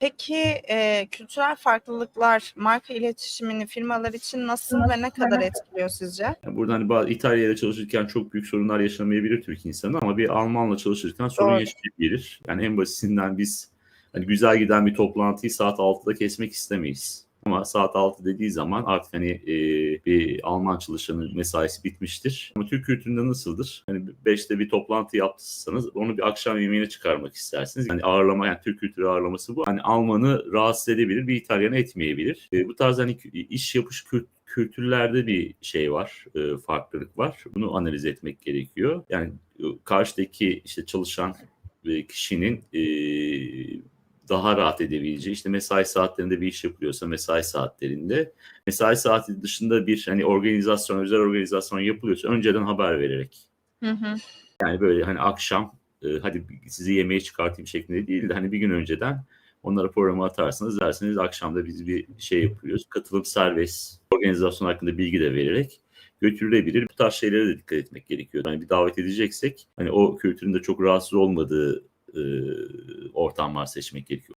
Peki, eee, kültürel farklılıklar marka iletişimini firmalar için nasıl ve ne kadar etkiliyor sizce? Ya, burada, hani, ba İtalya'da çalışırken çok büyük sorunlar yaşamayabilir Türk insanı ama bir Almanla çalışırken sorun Doğru. yaşayabilir. Yani en basitinden biz, hani, güzel giden bir toplantıyı saat 18.00'da kesmek istemeyiz. Ama saat 18.00 dediği zaman artık, hani, eee, bir Alman çalışanın mesaisi bitmiştir. Ama Türk kültüründe nasıldır? Hani, 5'te bir toplantı yaptıysanız onu bir akşam yemeğine çıkarmak istersiniz. Hani, ağırlama, yani, Türk kültürü ağırlaması bu. Hani, Alman'ı rahatsız edebilir, bir İtalyan'ı etmeyebilir. Eee, bu tarz, hani, iş yapış kült kültürlerde bir şey var, eee, farklılık var. Bunu analiz etmek gerekiyor. Yani, ııı, karşıdaki, işte, çalışan, eee, kişinin, eee, daha rahat edebileceği, işte, mesai saatlerinde bir iş yapılıyorsa mesai saatlerinde, mesai saati dışında bir, hani, organizasyon, özel organizasyon yapılıyorsa önceden haber vererek. Hı hı. Yani, böyle, hani, akşam, eee, hadi sizi yemeğe çıkartayım şeklinde değil de, hani, bir gün önceden onlara programı atarsınız, dersiniz akşam da biz bir şey yapıyoruz. Katılım serbest. Organizasyon hakkında bilgi de vererek götürülebilir. Bu tarz şeylere de dikkat etmek gerekiyor. Hani, bir davet edeceksek, hani, o kültürün de çok rahatsız olmadığı, ııı, ortamlar seçmek gerekiyor.